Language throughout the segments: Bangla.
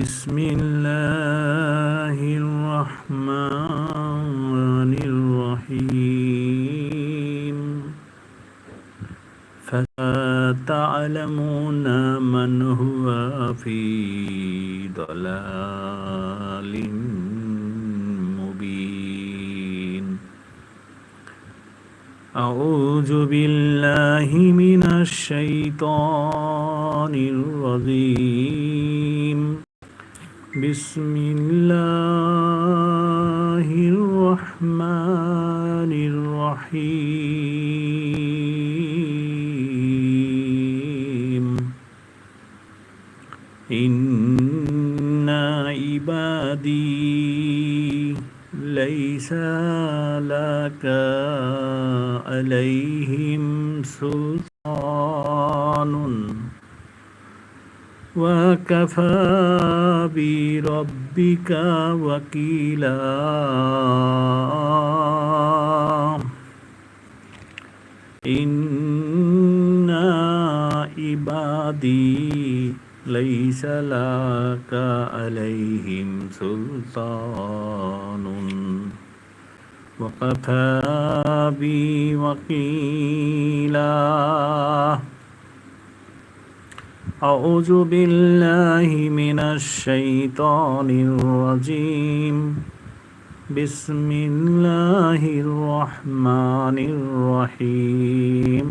بسم الله الرحمن الرحيم. فتعلمون من هو في ضلال مبين. أعوذ بالله من الشيطان الرجيم. بسم الله الرحمن الرحيم. إن عبادي ليس لك عليهم سلطان. وكفى بربك وكيلا إن عبادي ليس لك عليهم سلطان وكفى بي وكيلا أعوذ بالله من الشيطان الرجيم. بسم الله الرحمن الرحيم.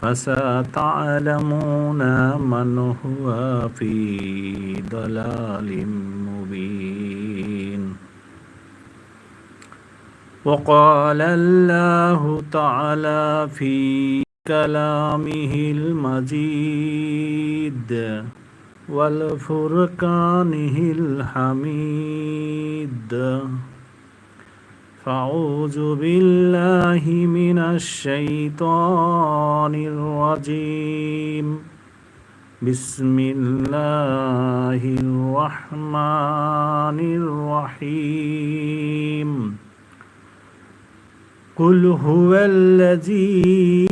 فستعلمون من هو في ضلال مبين. وقال الله تعالى في كلامه المجيد والفرقانه الحميد. فأعوذ بالله من الشيطان الرجيم. بسم الله الرحمن الرحيم. قل هو الذي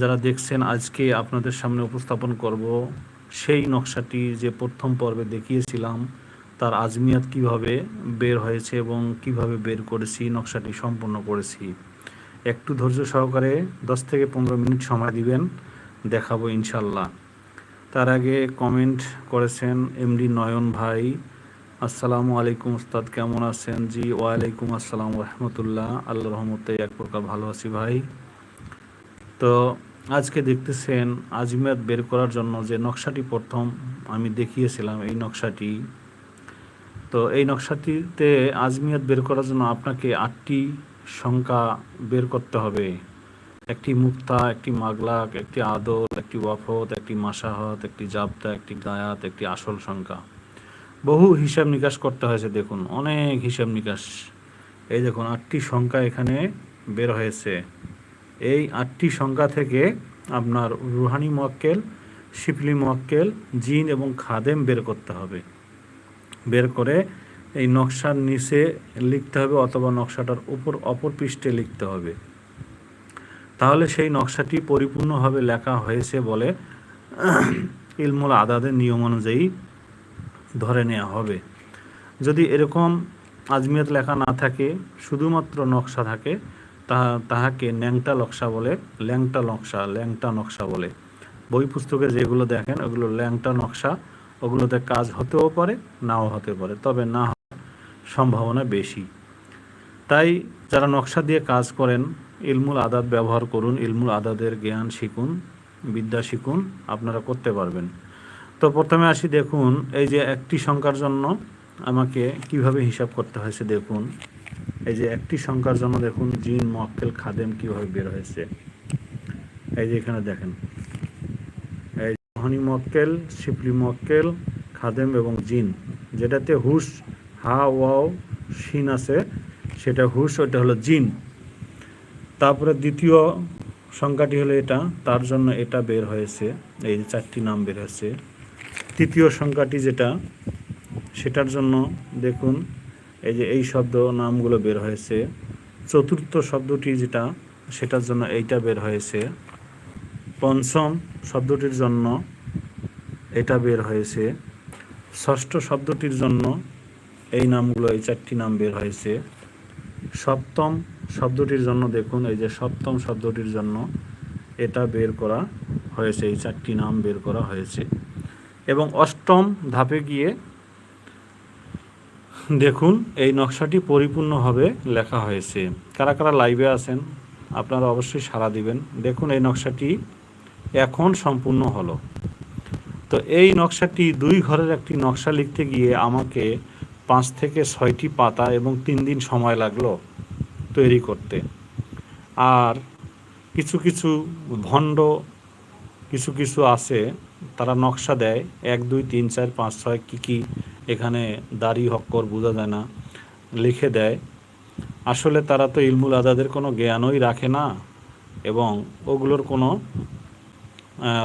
যারা দেখছেন, আজকে আপনাদের সামনে উপস্থাপন করব সেই নকশাটি যে প্রথম পর্বে দেখিয়েছিলাম, তার আজমিয়াত কীভাবে বের হয়েছে এবং কীভাবে বের করেছি, নকশাটি সম্পূর্ণ করেছি। একটু ধৈর্য সহকারে দশ থেকে পনেরো মিনিট সময় দিবেন, দেখাবো ইনশাল্লাহ তার আগে কমেন্ট করেছেন এমডি নয়ন ভাই, আসসালামু আলাইকুম উস্তাদ, কেমন আছেন? জি, ওয়ালাইকুম আসসালাম রহমতুল্লাহ আল্লাহ রহমতে এক প্রকার ভালো আছি ভাই। তো আজকে দেখতেছেন আজমিয়াত বের করার জন্য যে নকশাটি প্রথম আমি দেখিয়েছিলাম, এই নকশাটি। তো এই নকশাটিতে আজমিয়াত বের করার জন্য আপনাকে আটটি সংখ্যা বের করতে হবে। একটি মুক্তা, একটি মাগলাক, একটি আদল, একটি ওয়াফত, একটি মাসাহত একটি জাবদা একটি গায়াত একটি আসল সংখ্যা বহু হিসাব নিকাশ করতে হয়েছে, দেখুন, অনেক হিসাব নিকাশ। এই দেখুন, আটটি সংখ্যা এখানে বের হয়েছে। এই আটটি সংখ্যা থেকে আপনার রুহানি মোয়াক্কেল শিফলি মোয়াক্কেল জিন এবং খাদেম বের করতে হবে। বের করে এই নকশার নিচে লিখতে হবে অথবা নকশাটার উপর অপর পৃষ্ঠে লিখতে হবে। তাহলে সেই নকশাটি পরিপূর্ণভাবে লেখা হয়েছে বলে ইলমুল আদাদের নিয়ম অনুযায়ী ধরে নেওয়া হবে। যদি এরকম আজমিয়ত লেখা না থাকে, শুধুমাত্র নকশা থাকে তাহা, তাহাকে ন্যাংটা নকশা বলে, ল্যাংটা নকশা ল্যাংটা নকশা বলে। বই পুস্তকে যেগুলো দেখেন, ওগুলো ল্যাংটা নকশা, ওগুলোতে কাজ হতেও পারে, নাও হতে পারে, তবে না হওয়ার সম্ভাবনা বেশি। তাই যারা নকশা দিয়ে কাজ করেন, ইলমুল আদাদ ব্যবহার করুন, ইলমুল আদাদের জ্ঞান শিখুন, বিদ্যা শিখুন, আপনারা করতে পারবেন। তো প্রথমে আসি দেখুন, এই যে একটি সংখ্যার জন্য আমাকে কীভাবে হিসাব করতে হয়েছে দেখুন। এই যে একটি সংখ্যার জন্য দেখুন, জিন, মক্কেল, খাদেম কীভাবে বের হয়েছে। এই যে এখানে দেখেন। এই হনি মক্কেল, শিপলি মক্কেল, খাদেম এবং জিন। যেটাতে হুস হা, ওয়াও, শিন আছে, সেটা হুস ওটা হলো জিন। তারপরে দ্বিতীয় সংখ্যাটি হলো এটা, তার জন্য এটা বের হয়েছে। এই যে চারটি নাম বের হয়েছে। তৃতীয় সংখ্যাটি যেটা, সেটার জন্য দেখুন এই যে এই শব্দ নামগুলো বের হয়েছে, চতুর্থ শব্দটি যেটা, সেটার জন্য এইটা বের হয়েছে। পঞ্চম শব্দটির জন্য এটা বের হয়েছে। ষষ্ঠ শব্দটির জন্য এই নামগুলো, এই চারটি নাম বের হয়েছে। সপ্তম শব্দটির জন্য দেখুন, এই যে সপ্তম শব্দটির জন্য এটা বের করা হয়েছে, এই চারটি নাম বের করা হয়েছে। এবং অষ্টম ধাপে গিয়ে দেখুন, এই নকশাটি পরিপূর্ণভাবে লেখা হয়েছে। কারা কারা লাইভে আছেন, আপনারা অবশ্যই সাড়া দিবেন। দেখুন, এই নকশাটি এখন সম্পূর্ণ হলো। তো এই নকশাটি দুই ঘরের একটি নকশা লিখতে গিয়ে আমাকে পাঁচ থেকে ছয়টি পাতা এবং তিন দিন সময় লাগল তৈরি করতে। আর কিছু কিছু ভণ্ড, কিছু কিছু আছে, তারা নকশা দেয়, এক, দুই, তিন, চার, পাঁচ, ছয়, কী কী এখানে দাড়ি, হক্কর বোঝা যায় না, লিখে দেয়, আসলে তারা তো ইলমুল আদাদের কোনো জ্ঞানই রাখে না এবং ওগুলোর কোনো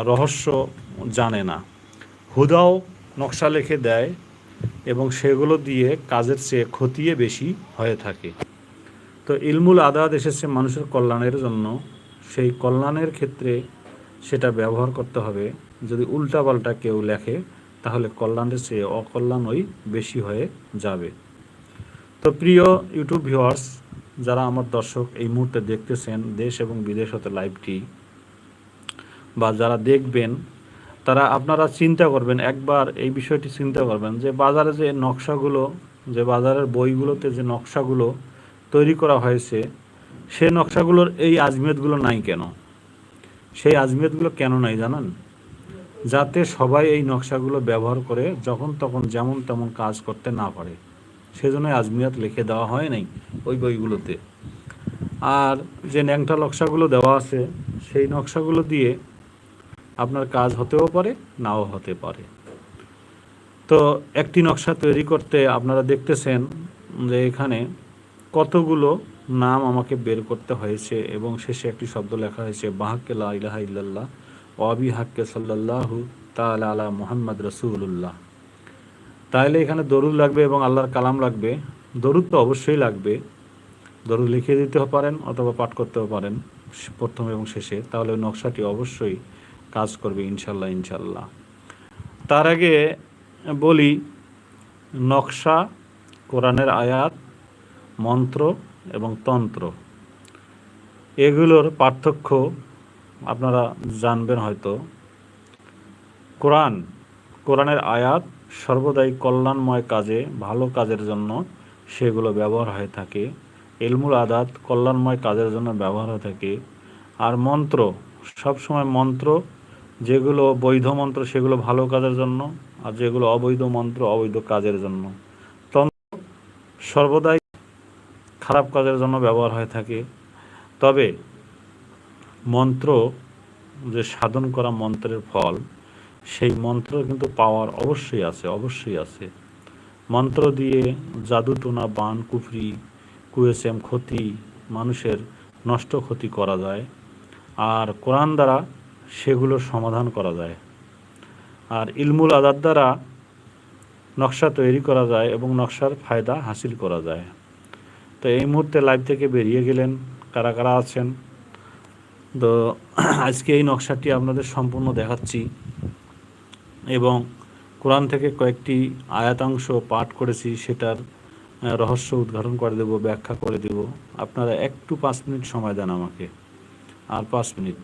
রহস্য জানে না। হুদাও নকশা লিখে দেয় এবং সেগুলো দিয়ে কাজের চেয়ে ক্ষতিয়ে বেশি হয়ে থাকে। তো ইলমুল আদাদ এসেছে মানুষের কল্যাণের জন্য। সেই কল্যাণের ক্ষেত্রে সেটা ব্যবহার করতে হবে। যদি উল্টাপাল্টা কেউ লেখে তাহলে কল্যাণের চেয়ে অকল্যাণই বেশি হয়ে যাবে। তো প্রিয় ইউটিউব ভিউয়ার্স, যারা আমার দর্শক এই মুহূর্তে দেখতেছেন দেশ এবং বিদেশ হতে লাইভটি, বা যারা দেখবেন, তারা আপনারা চিন্তা করবেন, একবার এই বিষয়টি চিন্তা করবেন যে বাজারে যে নকশাগুলো, যে বাজারের বইগুলোতে যে নকশাগুলো তৈরি করা হয়েছে, সে নকশাগুলোর এই আজমিয়তগুলো নাই কেন? সেই আজমিয়তগুলো কেন নাই জানেন? যাতে সবাই এই নকশাগুলো ব্যবহার করে যখন তখন যেমন তেমন কাজ করতে না পারে। সেজন্য আজমিয়াত লিখে দেওয়া হয় নাই ওই বইগুলোতে। আর যে ন্যাংটা নকশাগুলো দেওয়া আছে, সেই নকশাগুলো দিয়ে আপনার কাজ হতেও পারে, নাও হতে পারে। তো একটি নকশা তৈরি করতে আপনারা দেখতেছেন যে এখানে কতগুলো নাম আমাকে বের করতে হয়েছে এবং শেষে একটি শব্দ লেখা হয়েছে বাহাক্কে লা ইলাহা ইল্লাল্লাহ। অবি হাক্কে সাল্লাল্লাহু তাআলা আলা মুহাম্মদ রসুল্লাহ তাহলে এখানে দরুদ লাগবে এবং আল্লাহর কালাম লাগবে। দরুদ তো অবশ্যই লাগবে। দরুদ লিখে দিতে পারেন অথবা পাঠ করতেও পারেন প্রথম এবং শেষে। তাহলে নকশাটি অবশ্যই কাজ করবে ইনশাল্লাহ ইনশাল্লাহ তার আগে বলি, নকশা, কোরআনের আয়াত, মন্ত্র এবং তন্ত্র। এগুলোর পার্থক্য আপনারা জানবেন হয়তো। কোরআন, কোরআনের আয়াত সর্বদাই কল্যাণময় কাজে, ভালো কাজের জন্য সেগুলো ব্যবহার হয়ে থাকে। এলমুল আদাত কল্যাণময় কাজের জন্য ব্যবহার হয়ে থাকে। আর মন্ত্র, সবসময় মন্ত্র, যেগুলো বৈধ মন্ত্র, সেগুলো ভালো কাজের জন্য আর যেগুলো অবৈধ মন্ত্র, অবৈধ কাজের জন্য। তন্ত্র সর্বদাই খারাপ কাজের জন্য ব্যবহার হয়ে থাকে। তবে মন্ত্র, যে সাধন করা মন্ত্রের ফল, সেই মন্ত্র কিন্তু পাওয়ার অবশ্যই আছে অবশ্যই আছে। মন্ত্র দিয়ে জাদু টোনা, বান, কুফরি, কুয়েসেম, ক্ষতি, মানুষের নষ্ট ক্ষতি করা যায়। আর কোরআন দ্বারা সেগুলোর সমাধান করা যায়। আর ইলমুল আদার দ্বারা নকশা তৈরি করা যায় এবং নকশার ফায়দা হাসিল করা যায়। তো এই মুহূর্তে লাইভ থেকে বেরিয়ে গেলেন। কারা কারা আছেন? তো আজকে এই নকশাটি আপনাদের সম্পূর্ণ দেখাচ্ছি এবং কোরআন থেকে কয়েকটি আয়াতাংশ পাঠ করেছি, সেটার রহস্য উদ্ঘাটন করে দেব, ব্যাখ্যা করে দেব। আপনারা একটু পাঁচ মিনিট সময় দেন আমাকে, আর পাঁচ মিনিট।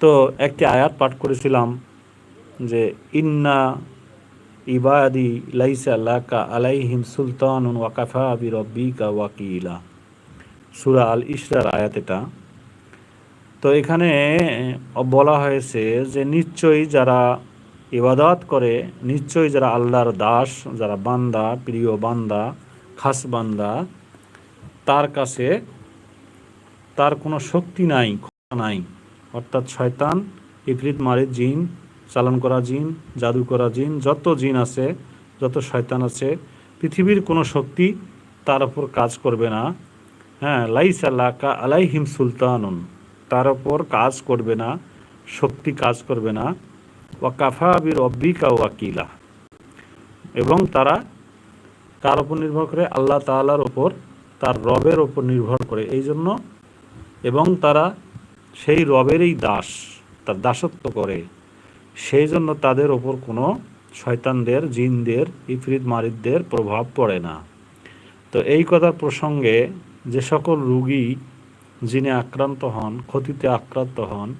তো একটি আয়াত পাঠ করেছিলাম যে, ইন্না ইবাদি লাইসা লাকা আলাইহিম সুলতান ওয়াকাফা বি রব্বিকা ওয়াকিলা। সুরা আল ইসরার আয়াত এটা। তো এখানে বলা হয়েছে যে নিশ্চয়ই যারা ইবাদত করে, নিশ্চয়ই যারা আল্লাহর দাস, যারা বান্দা, প্রিয় বান্দা, খাস বান্দা, তার কাছে তার কোনো শক্তি নাই নাই। অর্থাৎ শয়তান ইফরিত মারে জিন, চালান করা জিন, জাদু করা জিন, যত জিন আছে, যত শয়তান আছে, পৃথিবীর কোনো শক্তি তার ওপর কাজ করবে না। হ্যাঁ লাইস আল্লাকা আলাইহিম সুলতানুন। তার ওপর কাজ করবে না, শক্তি কাজ করবে না। ওয়া কাফা বির অব্বিকা ওয়াকিলা। এবং তারা কার ওপর নির্ভর করে? আল্লাহ তাআলার ওপর তার রবের ওপর নির্ভর করে। এই জন্য এবং তারা সেই রবেরই দাস, তার দাসত্ব করে। সেই জন্য তাদের ওপর কোনো শয়তানদের, জিনদের ইফরিত মারিদদের প্রভাব পড়ে না। তো এই কথার প্রসঙ্গে যে সকল রুগী যিনি আক্রান্ত হন, ক্ষতিতে আক্রান্ত হন,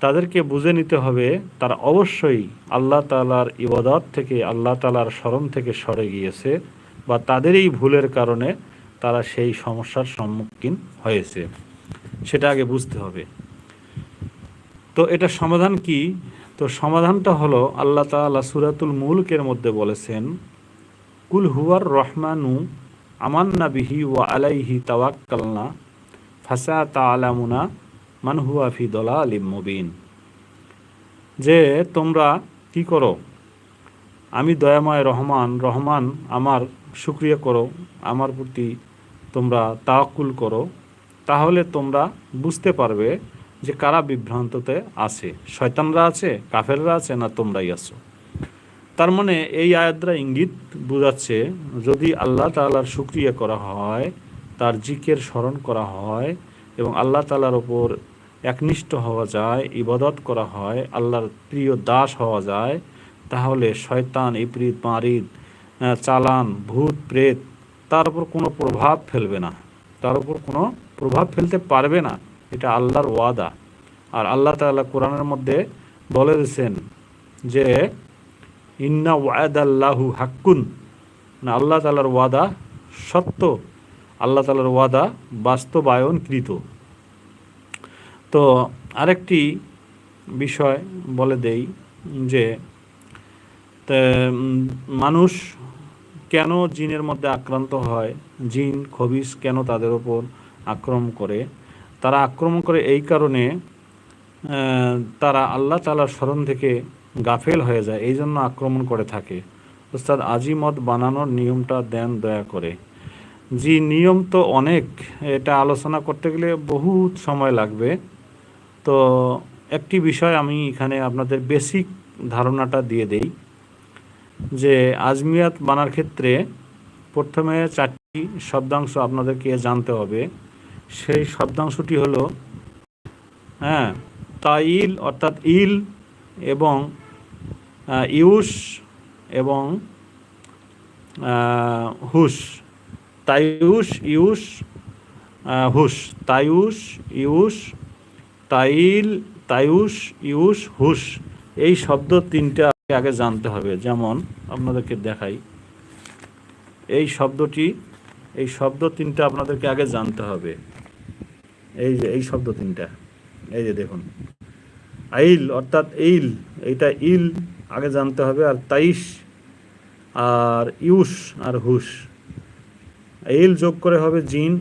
তাদেরকে বুঝে নিতে হবে তারা অবশ্যই আল্লাহ তালার ইবাদত থেকে, আল্লাহ তালার স্মরণ থেকে সরে গিয়েছে বা তাদের এই ভুলের কারণে তারা সেই সমস্যার সম্মুখীন হয়েছে। সেটা আগে বুঝতে হবে। তো এটা সমাধান কি? তো সমাধানটা হলো আল্লাহ তাআলা সুরাতুল মুলকের মধ্যে বলেছেন, কুল হুয়ার রহমানু আমান্না বিহি ওয়া আলাইহি তাওয়াক্কালনা। ফাসা তাআলামুনা মান হুয়া ফি দলালিম মুবিন। যে তোমরা কি করো? আমি দয়াময় রহমান রহমান আমার শুক্রিয়া করো, আমার প্রতি তোমরা তাওয়াক্কুল করো, তাহলে তোমরা বুঝতে পারবে যে কারা বিভ্রান্ততে আছে। শয়তানরা আছে, কাফেররা আছে, না তোমরাই আছো? তার মানে এই আয়াতরা ইঙ্গিত বোঝাচ্ছে, যদি আল্লাহ তাআলার শুক্রিয়া করা হয় তার জিকের স্মরণ করা হয় এবং আল্লাহ তালার ওপর একনিষ্ঠ হওয়া যায়, ইবাদত করা হয়, আল্লাহর প্রিয় দাস হওয়া যায়, তাহলে শয়তান ইপ্রিত মারিদ চালান, ভূত, প্রেত, তার উপর কোনো প্রভাব ফেলবে না। তার উপর কোনো প্রভাব ফেলতে পারবে না। এটা আল্লাহর ওয়াদা। আর আল্লাহ তাআলা কোরআনের মধ্যে বলে দিয়েছেন যে, ইন্না ওয়াদ আল্লাহু হাক্কুন। না, আল্লাহ তালার ওয়াদা সত্য। আল্লাহ তালার ওয়াদা বাস্তবায়নকৃত। তো আরেকটি বিষয় বলে দেই যে মানুষ কেন জিনের মধ্যে আক্রান্ত হয়? জিন, খবিস কেন তাদের ওপর আক্রমণ করে? তারা আক্রমণ করে এই কারণে তারা আল্লাহ তালার স্মরণ থেকে গাফেল হয়ে যায় এই জন্য আক্রমণ করে থাকে। ওস্তাদ আজিমত বানানোর নিয়মটা দেন দয়া করে। জি, নিয়ম তো অনেক। এটা আলোচনা করতে গেলে বহুত সময় লাগবে। তো একটি বিষয় আমি এখানে আপনাদের বেসিক ধারণাটা দিয়ে দেই, যে আজমিয়াত বানার ক্ষেত্রে প্রথমে চারটি শব্দাংশ আপনাদেরকে জানতে হবে। সেই শব্দাংশটি হলো হ্যাঁ তাইল অর্থাৎ ইল এবং ইউস এবং হুস। তাইউস ইউস হুস তাইউস ইউস তাইল তাইউস ইউস হুস এই শব্দ তিনটা আগে জানতে হবে। যেমন আপনাদেরকে দেখাই, এই শব্দটি, এই শব্দ তিনটা আপনাদেরকে আগে জানতে হবে। এই যে, এই শব্দ তিনটা, এই যে দেখুন। আইল অর্থাৎ ইল এইটা ইল আগে জানতে হবে, আর তাইশ, আর ইউস আর হুস ইল যোগ করে হবে জিন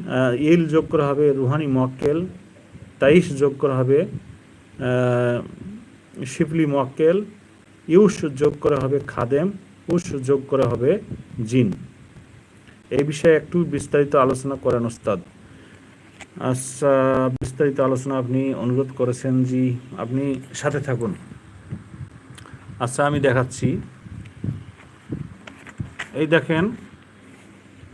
ইল যোগ করে হবে রুহানি মক্কেল, তাইশ যোগ করে হবে শিফলি মক্কেল ইউস যোগ করে হবে খাদেম উস যোগ করে হবে জিন। এই বিষয়ে একটু বিস্তারিত আলোচনা করেন ওস্তাদ। আচ্ছা বিস্তারিত আলোচনা আপনি অনুরোধ করেছেন জি, আপনি সাথে থাকুন। আচ্ছা আমি দেখাচ্ছি। এই দেখেন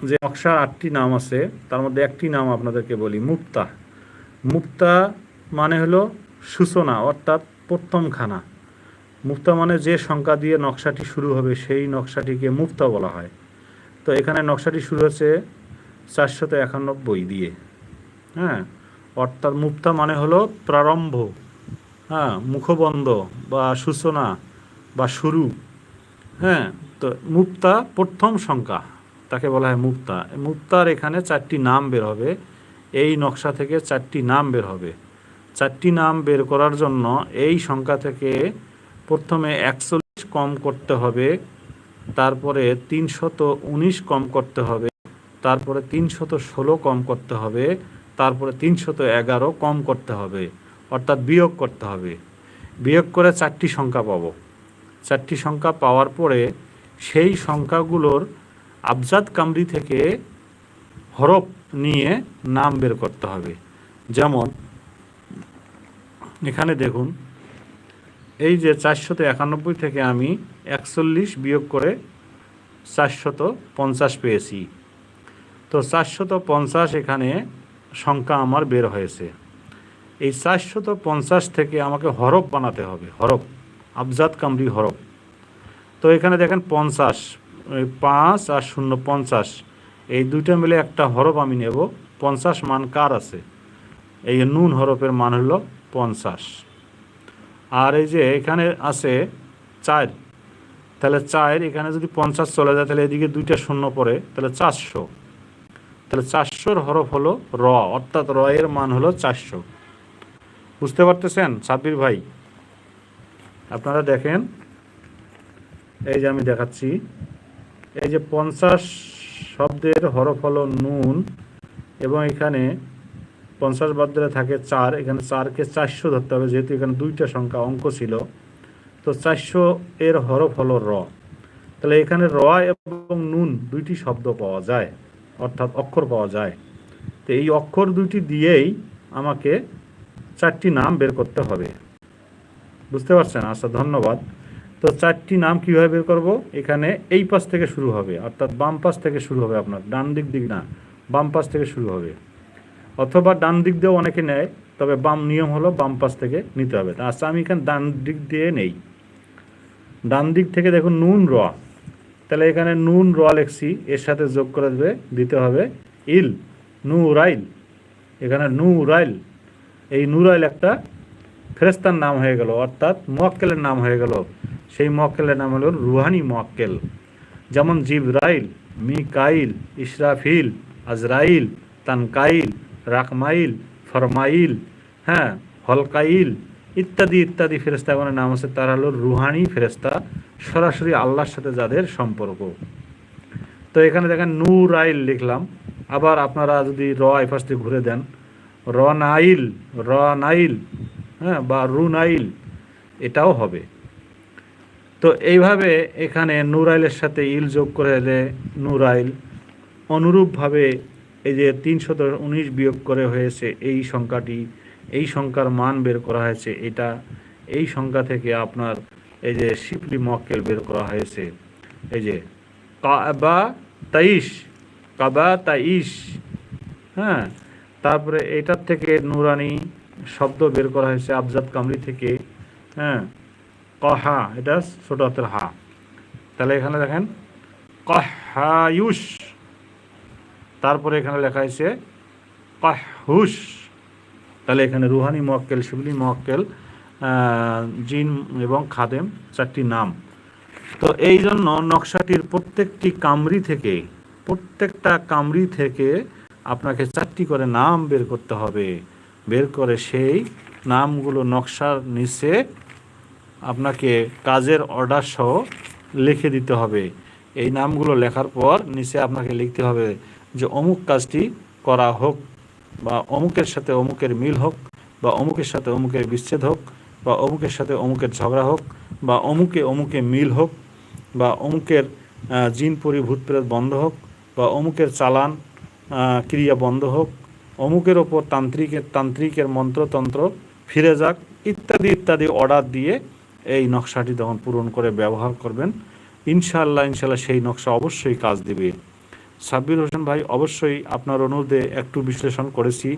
যে নকশার আটটি নাম আছে, তার মধ্যে একটি নাম আপনাদেরকে বলি, মুক্তা। মুক্তা মানে হলো সূচনা, অর্থাৎ প্রথম খানা মুক্তা মানে যে সংখ্যা দিয়ে নকশাটি শুরু হবে, সেই নকশাটিকে মুক্তা বলা হয়। তো এখানে নকশাটি শুরু হচ্ছে চারশত একানব্বই দিয়ে। হ্যাঁ? অর্থাৎ মুক্তা মানে হলো প্রারম্ভ। হ্যাঁ? মুখবন্ধ বা সূচনা বা শুরু। হ্যাঁ? তো মুক্তা প্রথম সংখ্যা। তাকে বলা হয় মুক্তা। মুক্তার এখানে চারটি নাম বের হবে। এই নকশা থেকে চারটি নাম বের হবে। চারটি নাম বের করার জন্য এই সংখ্যা থেকে প্রথমে একচল্লিশ কম করতে হবে, তারপরে তিনশত উনিশ কম করতে হবে, তারপরে তিনশত ষোলো কম করতে হবে, তারপরে তিনশত এগারো কম করতে হবে, অর্থাৎ বিয়োগ করতে হবে। বিয়োগ করে চারটি সংখ্যা পাবো। চারটি সংখ্যা পাওয়ার পরে সেই সংখ্যাগুলোর আবজাদ কামরি থেকে হরফ নিয়ে নাম বের করতে হবে। যেমন, এখানে দেখুন, এই যে চারশত একানব্বই থেকে আমি একচল্লিশ বিয়োগ করে চারশত পঞ্চাশ পেয়েছি। তো চারশত পঞ্চাশ এখানে সংখ্যা আমার বের হয়েছে। এই চারশত পঞ্চাশ থেকে আমাকে হরফ বানাতে হবে, হরফ আবজাদ কামরি হরফ। তো এখানে দেখেন পঞ্চাশ পাঁচ আর শূন্য পঞ্চাশ। এই দুইটা মিলে একটা হরফ আমি নেব। পঞ্চাশ মান কার আছে? এই নুন হরফের মান হলো পঞ্চাশ। আর এই যে এখানে আছে চার। তাহলে চার, এখানে যদি পঞ্চাশ চলে যায়, তাহলে এদিকে দুইটা শূন্য পড়ে, তাহলে চারশো। তাহলে চারশোর হরফ হলো র, অর্থাৎ র এর মান হলো চারশো। বুঝতে পারতেছেন, সাব্বির ভাই? আপনারা দেখেন, এই যে আমি দেখাচ্ছি। এই যে পঞ্চাশ শব্দের হরফ হলো নুন এবং এখানে পঞ্চাশ বাদ দিলে থাকে চার, এখানে চারকে চারশো ধরতে হবে, যেহেতু এখানে দুইটা সংখ্যা অঙ্ক ছিল। তো চারশো এর হরফ হলো র। তাহলে এখানে র এবং নুন দুইটি শব্দ পাওয়া যায়, অর্থাৎ অক্ষর পাওয়া যায়। তো এই অক্ষর দুইটি দিয়েই আমাকে চারটি নাম বের করতে হবে। বুঝতে পারছেন? আচ্ছা ধন্যবাদ। তো চারটি নাম কীভাবে বের করব? এখানে এই পাশ থেকে শুরু হবে, অর্থাৎ বাম পাশ থেকে শুরু হবে আপনার, ডান দিক দিক না, বাম পাশ থেকে শুরু হবে। অথবা ডান দিক দিয়েও অনেকে নেয়, তবে বাম নিয়ম হলো বাম পাশ থেকে নিতে হবে। আচ্ছা আমি এখানে ডান দিক দিয়ে নেই। ডান দিক থেকে দেখুন, নুন, র। তাহলে এখানে নুন, র লেখছি, এর সাথে যোগ করে দেবে, দিতে হবে ইল নু রাইল এখানে নু রাইল এই নুরাইল একটা ফেরেস্তার নাম হয়ে গেল, অর্থাৎ মোয়াক্কেলের নাম হয়ে গেল। সেই মোয়াক্কেলের নাম হলো রুহানি মোয়াক্কেল যেমন জিবরাইল, মিকাইল, ইসরাফিল, আজরাইল, তানকাইল, রাকমাইল, ফরমাইল হ্যাঁ হলকাইল ইত্যাদি ইত্যাদি ফেরেস্তাগণের নাম আছে, তারা হলো রুহানি ফেরেস্তা সরাসরি আল্লাহর সাথে যাদের সম্পর্ক। তো এখানে দেখেন নূর আইল লিখলাম। আবার আপনারা যদি র এফাস থেকে ঘুরে দেন র নাইল র নাইল হ্যাঁ বা রু নাইল এটাও হবে। তো এইভাবে এখানে নুরাইলের সাথে ইল যোগ করে এলে নুরাইল অনুরূপভাবে এই যে তিনশত উনিশ বিয়োগ করে হয়েছে, এই সংখ্যাটি, এই সংখ্যার মান বের করা হয়েছে, এটা, এই সংখ্যা থেকে আপনার এই যে শিপলি মক্কেল বের করা হয়েছে। এই যে কাবা তাইশ কাবা তাইশ হ্যাঁ তারপরে এটার থেকে নুরানি শব্দ বের করা হয়েছে আবজাদ কামরি থেকে হ্যাঁ কহা এটা ছোট হাতের হা। তাহলে এখানে দেখেন কহায়ুষ তারপরে এখানে লেখা হয়েছে কাহুস তাহলে এখানে রুহানি মোয়াক্কেল, শিবলি মোয়াক্কেল জিন এবং খাদেম চারটি নাম। তো এই জন্য নকশাটির প্রত্যেকটি কামরি থেকে, প্রত্যেকটা কামরি থেকে আপনাকে চারটি করে নাম বের করতে হবে। বের করে সেই নামগুলো নকশার নিচে আপনাকে কাজের অর্ডার সহ লিখে দিতে হবে। এই নামগুলো লেখার পর নিচে আপনাকে লিখতে হবে যে অমুক কাজটি করা হোক বা অমুকের সাথে অমুকের মিল হোক বা অমুকের সাথে অমুকের বিচ্ছেদ হোক বা অমুকের সাথে অমুকের ঝগড়া হোক বা অমুকে অমুকে মিল হোক বা অমুকের জিন পরিভূত প্রেত, বন্ধ হোক বা অমুকের চালান ক্রিয়া বন্ধ হোক, অমুকের ওপর তান্ত্রিকের তান্ত্রিকের মন্ত্রতন্ত্র ফিরে যাক, ইত্যাদি ইত্যাদি অর্ডার দিয়ে এই নকশাটি তখন পূরণ করে ব্যবহার করবেন। ইনশাআল্লাহ ইনশাল্লাহ সেই নকশা অবশ্যই কাজ দেবে। সাব্বির হোসেন ভাই, অবশ্যই আপনার অনুরোধে একটু বিশ্লেষণ করেছি।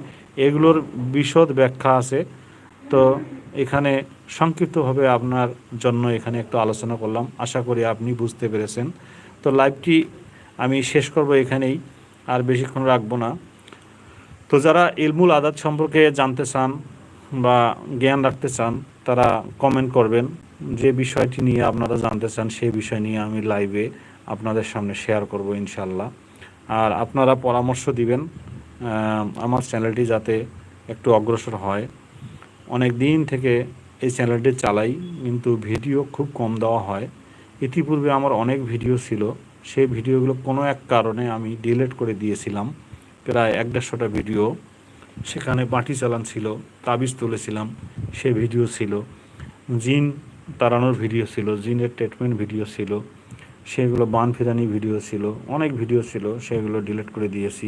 এগুলোর বিশদ ব্যাখ্যা আছে। তো এখানে সংক্ষিপ্তভাবে আপনার জন্য এখানে একটু আলোচনা করলাম। আশা করি আপনি বুঝতে পেরেছেন। তো লাইভটি আমি শেষ করব এখানেই, আর বেশিক্ষণ রাখব না। তো যারা ইলমুল আদাত সম্পর্কে জানতে চান বা জ্ঞান রাখতে চান তারা কমেন্ট করবেন। যে বিষয়টি নিয়ে আপনারা জানতে চান, সেই বিষয় নিয়ে আমি লাইভে আপনাদের সামনে শেয়ার করব ইনশাল্লাহ আর আপনারা পরামর্শ দিবেন আমার চ্যানেলটি যাতে একটু অগ্রসর হয়। অনেক দিন থেকে এই চ্যানেলটি চালাই, কিন্তু ভিডিও খুব কম দেওয়া হয়। ইতিপূর্বে আমার অনেক ভিডিও ছিল, সেই ভিডিওগুলো কোনো এক কারণে আমি ডিলিট করে দিয়েছিলাম। প্রায় এক দেড়শোটা ভিডিও সেখানে বাটি চালান ছিল, তাবিজ তুলেছিলাম, সে ভিডিও ছিল। জিন তাড়ানোর ভিডিও ছিল, জিনের ট্রিটমেন্ট ভিডিও ছিল, সেগুলো বান ফিরানি ভিডিও ছিল, অনেক ভিডিও ছিল, সেগুলো ডিলিট করে দিয়েছি।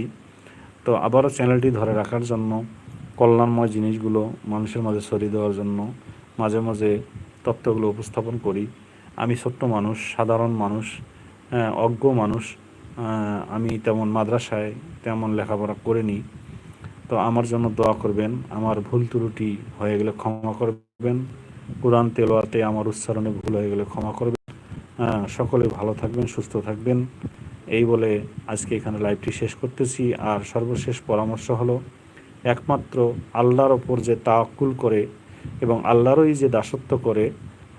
তো আবারও চ্যানেলটি ধরে রাখার জন্য, কল্যাণময় জিনিসগুলো মানুষের মাঝে ছড়িয়ে দেওয়ার জন্য মাঝে মাঝে তত্ত্বগুলো উপস্থাপন করি। আমি ছোট্ট মানুষ, সাধারণ মানুষ অজ্ঞ মানুষ আমি তেমন মাদ্রাসায় তেমন লেখাপড়া করিনি। তো আমার জন্য দোয়া করবেন, আমার ভুল ত্রুটি হয়ে গেলে ক্ষমা করবেন, কোরআন তেলোয়াতে আমার উচ্চারণে ভুল হয়ে গেলে ক্ষমা করবেন। সকলে ভালো থাকবেন, সুস্থ থাকবেন। এই বলে আজকে এখানে লাইভটি শেষ করতেছি, আর সর্বশেষ পরামর্শ হলো, একমাত্র আল্লাহর ওপর যে তাওয়াক্কুল করে এবং আল্লাহরই যে দাসত্ব করে,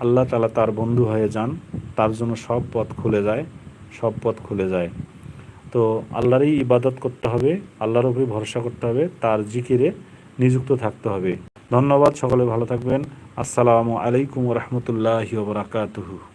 আল্লাহ তালা তার বন্ধু হয়ে যান, তার জন্য সব পথ খুলে যায়, সব পথ খুলে যায়। তো আল্লাহরই ইবাদত করতে হবে, আল্লাহর উপরে ভরসা করতে হবে, তার জিকিরে নিযুক্ত থাকতে হবে। ধন্যবাদ, সকলে ভালো থাকবেন। আসসালামু আলাইকুম রহমতুল্লাহ বরাকাতুহু।